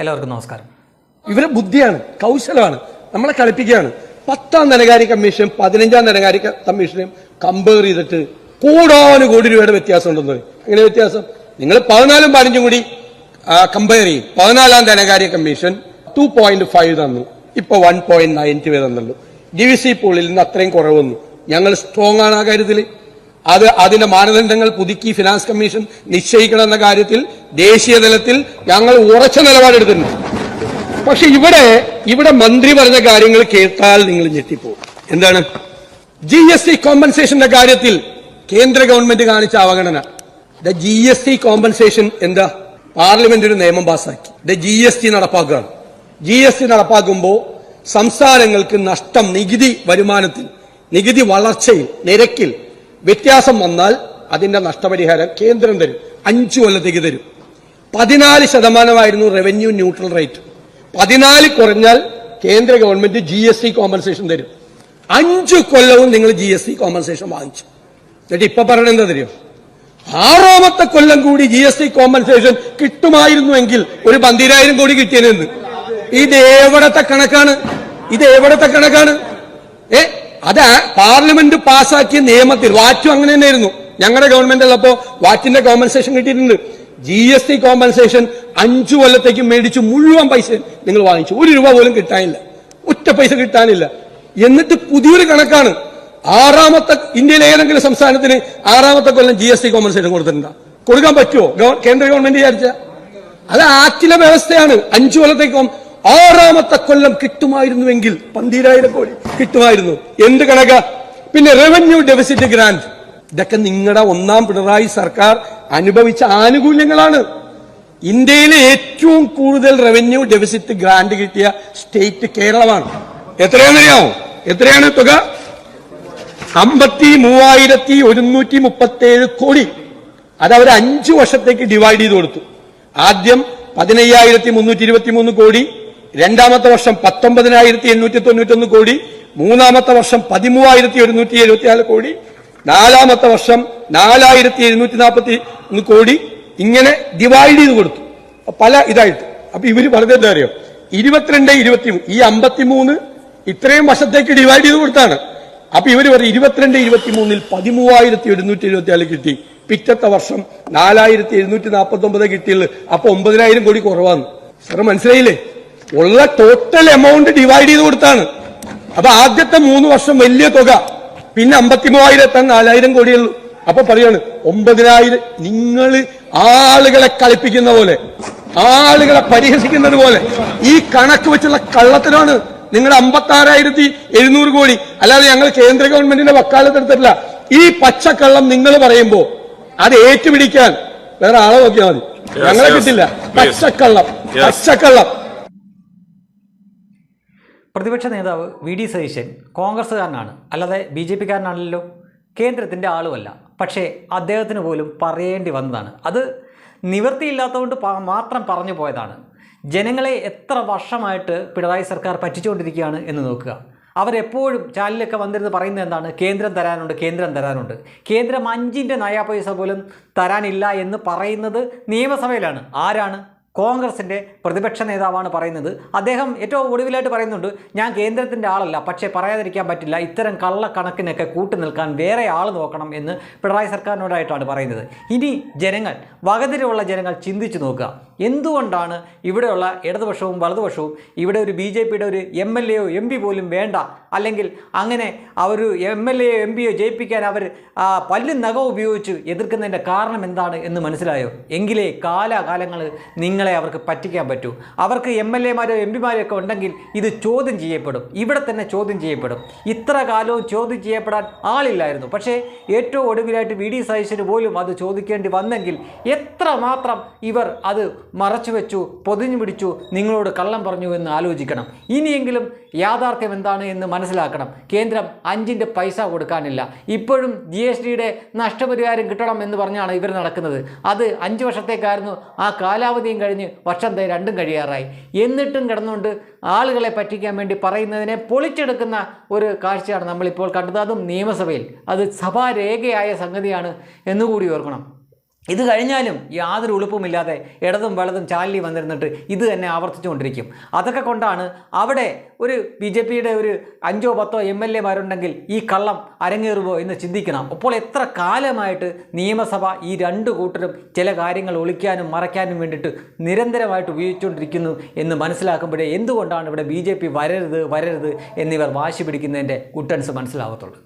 എല്ലാവർക്കും നമസ്കാരം. ഇവരെ ബുദ്ധിയാണ് കൗശലമാണ് നമ്മളെ കളിപ്പിക്കുകയാണ്. പത്താം ധനകാര്യ കമ്മീഷൻ പതിനഞ്ചാം ധനകാര്യ കമ്മീഷനും കമ്പയർ ചെയ്തിട്ട് കോടാനു കോടി രൂപയുടെ വ്യത്യാസം ഉണ്ടെന്ന് അങ്ങനെ വ്യത്യാസം? നിങ്ങൾ പതിനാലും പതിനഞ്ചും കൂടി കമ്പയർ ചെയ്യും. പതിനാലാം ധനകാര്യ കമ്മീഷൻ ടു പോയിന്റ് ഫൈവ് തന്നു. ഇപ്പൊ വൺ പോയിന്റ് നയന്റി വരെ തന്നുള്ളൂ. ഡി വി സി പൂളിൽ നിന്ന് അത്രയും കുറവ് വന്നു. ഞങ്ങൾ സ്ട്രോങ് ആണ് ആ കാര്യത്തിൽ അത് അതിന്റെ മാനദണ്ഡങ്ങൾ പുതുക്കി ഫിനാൻസ് കമ്മീഷൻ നിശ്ചയിക്കണമെന്ന കാര്യത്തിൽ ദേശീയ തലത്തിൽ ഞങ്ങൾ ഉറച്ച നിലപാടെടുത്തിട്ടുണ്ട്. പക്ഷെ ഇവിടെ ഇവിടെ മന്ത്രി പറഞ്ഞ കാര്യങ്ങൾ കേട്ടാൽ നിങ്ങൾ ഞെട്ടിപ്പോകും. എന്താണ്? ജി എസ് ടി കോമ്പൻസേഷന്റെ കാര്യത്തിൽ കേന്ദ്ര ഗവൺമെന്റ് കാണിച്ച അവഗണന. The G S T compensation എന്താ? പാർലമെന്റ് ഒരു നിയമം പാസാക്കി ദ ജി എസ് ടി നടപ്പാക്കുകയാണ്. ജി എസ് ടി നടപ്പാക്കുമ്പോൾ സംസ്ഥാനങ്ങൾക്ക് നഷ്ടം നികുതി വരുമാനത്തിൽ നികുതി വളർച്ചയിൽ നിരക്കിൽ വ്യത്യാസം വന്നാൽ അതിന്റെ നഷ്ടപരിഹാരം കേന്ദ്രം തരും. അഞ്ചു കൊല്ലത്തേക്ക് തരും. പതിനാല് ശതമാനമായിരുന്നു റവന്യൂ ന്യൂട്രൽ റേറ്റ് പതിനാല് കുറഞ്ഞാൽ കേന്ദ്ര government G S T compensation തരും. അഞ്ചു കൊല്ലവും നിങ്ങൾ ജി എസ് ടി കോമ്പൻസേഷൻ വാങ്ങിച്ചു. എന്നിട്ട് ഇപ്പൊ പറയണെന്താ തരും ആറാമത്തെ കൊല്ലം കൂടി ജി എസ് ടി കോമ്പൻസേഷൻ കിട്ടുമായിരുന്നുവെങ്കിൽ ഒരു പന്തിരായിരം കോടി കിട്ടിയതെന്ന് ഇത് എവിടത്തെ കണക്കാണ്? ഇത് എവിടത്തെ കണക്കാണ്? ഏ? അത് പാർലമെന്റ് പാസാക്കിയ നിയമത്തിൽ വാറ്റും അങ്ങനെ തന്നെയായിരുന്നു. ഞങ്ങളുടെ ഗവൺമെന്റ് ഉള്ളപ്പോ വാറ്റിന്റെ കോമ്പൻസേഷൻ കിട്ടിയിട്ടുണ്ട്. ജി എസ് ടി കോമ്പൻസേഷൻ അഞ്ചു കൊല്ലത്തേക്ക് മേടിച്ചു മുഴുവൻ പൈസ നിങ്ങൾ വാങ്ങിച്ചു. ഒരു രൂപ പോലും കിട്ടാനില്ല. ഒറ്റ പൈസ കിട്ടാനില്ല. എന്നിട്ട് പുതിയൊരു കണക്കാണ്. ആറാമത്തെ ഇന്ത്യയിലെ ഏതെങ്കിലും സംസ്ഥാനത്തിന് ആറാമത്തെ കൊല്ലം ജി എസ് ടി കോമ്പൻസേഷൻ കൊടുത്തിട്ടുണ്ടോ? കൊടുക്കാൻ പറ്റുമോ കേന്ദ്ര ഗവൺമെന്റ് വിചാരിച്ച? അത് ആറ്റിലെ വ്യവസ്ഥയാണ്. അഞ്ചു കൊല്ലത്തേക്കും ആറാമത്തെ കൊല്ലം കിട്ടുമായിരുന്നുവെങ്കിൽ പന്തിരായിരം കോടി കിട്ടുമായിരുന്നു. എന്ത് കണക്ക? പിന്നെ റവന്യൂ ഡെഫിസിറ്റ് ഗ്രാന്റ് ഇതൊക്കെ നിങ്ങളുടെ ഒന്നാം പിണറായി സർക്കാർ അനുഭവിച്ച ആനുകൂല്യങ്ങളാണ്. ഇന്ത്യയിലെ ഏറ്റവും കൂടുതൽ റവന്യൂ ഡെഫിസിറ്റ് ഗ്രാന്റ് കിട്ടിയ സ്റ്റേറ്റ് കേരളമാണ്. എത്രയാണെന്നറിയാമോ? എത്രയാണ് തുക? അമ്പത്തി മൂവായിരത്തി ഒരുന്നൂറ്റി മുപ്പത്തി ഏഴ് കോടി. അത് അവർ അഞ്ചു വർഷത്തേക്ക് ഡിവൈഡ് ചെയ്ത് കൊടുത്തു. ആദ്യം പതിനയ്യായിരത്തി മുന്നൂറ്റി ഇരുപത്തി മൂന്ന് കോടി രണ്ടാമത്തെ വർഷം പത്തൊമ്പതിനായിരത്തി എണ്ണൂറ്റി തൊണ്ണൂറ്റൊന്ന് കോടി മൂന്നാമത്തെ വർഷം പതിമൂവായിരത്തി ഒരുന്നൂറ്റി എഴുപത്തിനാല് കോടി നാലാമത്തെ വർഷം നാലായിരത്തി എഴുന്നൂറ്റി നാൽപ്പത്തി ഒന്ന് കോടി ഇങ്ങനെ ഡിവൈഡ് ചെയ്ത് കൊടുത്തു. പല ഇതായിട്ട്. അപ്പൊ ഇവർ പറഞ്ഞത് എന്താ അറിയോ? ഇരുപത്തിരണ്ട് ഇരുപത്തി ഈ അമ്പത്തിമൂന്ന് ഇത്രയും വർഷത്തേക്ക് ഡിവൈഡ് ചെയ്ത് കൊടുത്താണ്. അപ്പൊ ഇവർ പറയും ഇരുപത്തിരണ്ട് ഇരുപത്തി മൂന്നിൽ പതിമൂവായിരത്തി ഒരുന്നൂറ്റി എഴുപത്തിനാല് കിട്ടി. പിറ്റത്തെ വർഷം നാലായിരത്തി എഴുന്നൂറ്റി നാൽപ്പത്തി ഒമ്പത് കിട്ടിയുള്ളു അപ്പൊ ഒമ്പതിനായിരം കോടി കുറവാണ് സാറ് മനസ്സിലായില്ലേ? ഉള്ള ടോട്ടൽ എമൗണ്ട് ഡിവൈഡ് ചെയ്ത് കൊടുത്താണ്. അപ്പൊ ആദ്യത്തെ മൂന്ന് വർഷം വലിയ തുക. പിന്നെ അമ്പത്തി മൂവായിരത്തി നാലായിരം കോടിയുള്ളൂ. അപ്പൊ പറയാണ് ഒമ്പതിനായിരം നിങ്ങൾ ആളുകളെ കളിപ്പിക്കുന്ന പോലെ ആളുകളെ പരിഹസിക്കുന്നത് പോലെ ഈ കണക്ക് വെച്ചുള്ള കള്ളത്തിനാണ് നിങ്ങളുടെ അമ്പത്തി ആറായിരത്തി എഴുന്നൂറ് കോടി. അല്ലാതെ ഞങ്ങൾ കേന്ദ്ര ഗവൺമെന്റിന്റെ വക്കാലത്തെടുത്തിട്ടില്ല ഈ പച്ചക്കള്ളം നിങ്ങൾ പറയുമ്പോ അത് ഏറ്റുപിടിക്കാൻ വേറെ ആളെ നോക്കിയാൽ മതി. ഞങ്ങളെ കിട്ടില്ല. പച്ചക്കള്ളം പച്ചക്കള്ളം. പ്രതിപക്ഷ നേതാവ് വി ഡി സതീശൻ കോൺഗ്രസ്സുകാരനാണ്. അല്ലാതെ ബി ജെ പിക്കാരനാണല്ലോ. കേന്ദ്രത്തിന്റെ ആളുമല്ല. പക്ഷേ അദ്ദേഹത്തിന് പോലും പറയേണ്ടി വന്നതാണ്. അത് നിവൃത്തിയില്ലാത്തതുകൊണ്ട് മാത്രം പറഞ്ഞു പോയതാണ്. ജനങ്ങളെ എത്ര വർഷമായിട്ട് പിണറായി സർക്കാർ പറ്റിച്ചുകൊണ്ടിരിക്കുകയാണ് എന്ന് നോക്കുക. അവരെപ്പോഴും ചാലിലൊക്കെ വന്നിരുന്ന് പറയുന്നത് എന്താണ്? കേന്ദ്രം തരാനുണ്ട് കേന്ദ്രം തരാനുണ്ട്. കേന്ദ്രം അഞ്ചിന്റെ നയാ പൈസ പോലും തരാനില്ല എന്ന് പറയുന്നത് നിയമസഭയിലാണ്. ആരാണ്? കോൺഗ്രസിന്റെ പ്രതിപക്ഷ നേതാവാണ് പറയുന്നത്. അദ്ദേഹം ഏറ്റവും ഒടുവിലായിട്ട് പറയുന്നുണ്ട് ഞാൻ കേന്ദ്രത്തിന്റെ ആളല്ല പക്ഷേ പറയാതിരിക്കാൻ പറ്റില്ല ഇത്തരം കള്ളക്കണക്കിനൊക്കെ കൂട്ടു നിൽക്കാൻ വേറെ ആൾ നോക്കണം എന്ന് പിണറായി സർക്കാരിനോടായിട്ടാണ് പറയുന്നത്. ഇനി ജനങ്ങൾ വകതിരിവുള്ള ജനങ്ങൾ ചിന്തിച്ചു നോക്കുക. എന്തുകൊണ്ടാണ് ഇവിടെയുള്ള ഇടതുപക്ഷവും വലതുപക്ഷവും ഇവിടെ ഒരു ബി ജെ പിയുടെ ഒരു എം എൽ എയോ എം പി പോലും വേണ്ട? അല്ലെങ്കിൽ അങ്ങനെ അവർ എം എൽ എയോ എം പിയോ ജയിപ്പിക്കാൻ അവർ പല്ലും നഖവും ഉപയോഗിച്ച് എതിർക്കുന്നതിന്റെ കാരണം എന്താണ് എന്ന് മനസ്സിലായോ? എങ്കിലേ കാലാകാലങ്ങൾ നിങ്ങളെ അവർക്ക് പറ്റിക്കാൻ പറ്റൂ. അവർക്ക് എം എൽ എമാരോ എം പിമാരോ ഒക്കെ ഉണ്ടെങ്കിൽ ഇത് ചോദ്യം ചെയ്യപ്പെടും. ഇവിടെ തന്നെ ചോദ്യം ചെയ്യപ്പെടും. ഇത്ര കാലവും ചോദ്യം ചെയ്യപ്പെടാൻ ആളില്ലായിരുന്നു. പക്ഷേ ഏറ്റവും ഒടുവിലായിട്ട് വി ഡി സതീശന് പോലും അത് ചോദിക്കേണ്ടി വന്നെങ്കിൽ എത്ര മാത്രം ഇവർ അത് മറച്ചു വെച്ചു പൊതിഞ്ഞു പിടിച്ചു നിങ്ങളോട് കള്ളം പറഞ്ഞു എന്ന് ആലോചിക്കണം. ഇനിയെങ്കിലും യാഥാർത്ഥ്യം എന്താണ് എന്ന് മനസ്സിലാക്കണം. കേന്ദ്രം അഞ്ചിന്റെ പൈസ കൊടുക്കാനില്ല. ഇപ്പോഴും ജി എസ് ടിയുടെ നഷ്ടപരിഹാരം കിട്ടണം എന്ന് പറഞ്ഞാണ് ഇവർ നടക്കുന്നത്. അത് അഞ്ച് വർഷത്തേക്കായിരുന്നു. ആ കാലാവധിയും കഴിഞ്ഞ് വർഷം തൈ രണ്ടും കഴിയാറായി. എന്നിട്ടും കിടന്നുകൊണ്ട് ആളുകളെ പറ്റിക്കാൻ വേണ്ടി പറയുന്നതിനെ പൊളിച്ചെടുക്കുന്ന ഒരു കാഴ്ചയാണ് നമ്മളിപ്പോൾ കണ്ടത്. അതും നിയമസഭയിൽ. അത് സഭാരേഖയായ സംഗതിയാണ് എന്നുകൂടി ഓർക്കണം. ഇത് കഴിഞ്ഞാലും യാതൊരു ഉളുപ്പുമില്ലാതെ ഇടതും വലതും ചാലി വന്നിരുന്നിട്ട് ഇത് തന്നെ ആവർത്തിച്ചുകൊണ്ടിരിക്കും. അതൊക്കെ കൊണ്ടാണ് അവിടെ ഒരു ബി ജെ പിയുടെ ഒരു അഞ്ചോ പത്തോ എം എൽ എമാരുണ്ടെങ്കിൽ ഈ കള്ളം അരങ്ങേറുമോ എന്ന് ചിന്തിക്കണം. അപ്പോൾ എത്ര കാലമായിട്ട് നിയമസഭ ഈ രണ്ട് കൂട്ടരും ചില കാര്യങ്ങൾ ഒളിക്കാനും മറയ്ക്കാനും വേണ്ടിയിട്ട് നിരന്തരമായിട്ട് ഉപയോഗിച്ചുകൊണ്ടിരിക്കുന്നു എന്ന് മനസ്സിലാക്കുമ്പോഴേ എന്തുകൊണ്ടാണ് ഇവിടെ ബി വരരുത് വരരുത് എന്നിവർ വാശി പിടിക്കുന്നതിന്റെ കുട്ടൻസ് മനസ്സിലാകത്തുള്ളൂ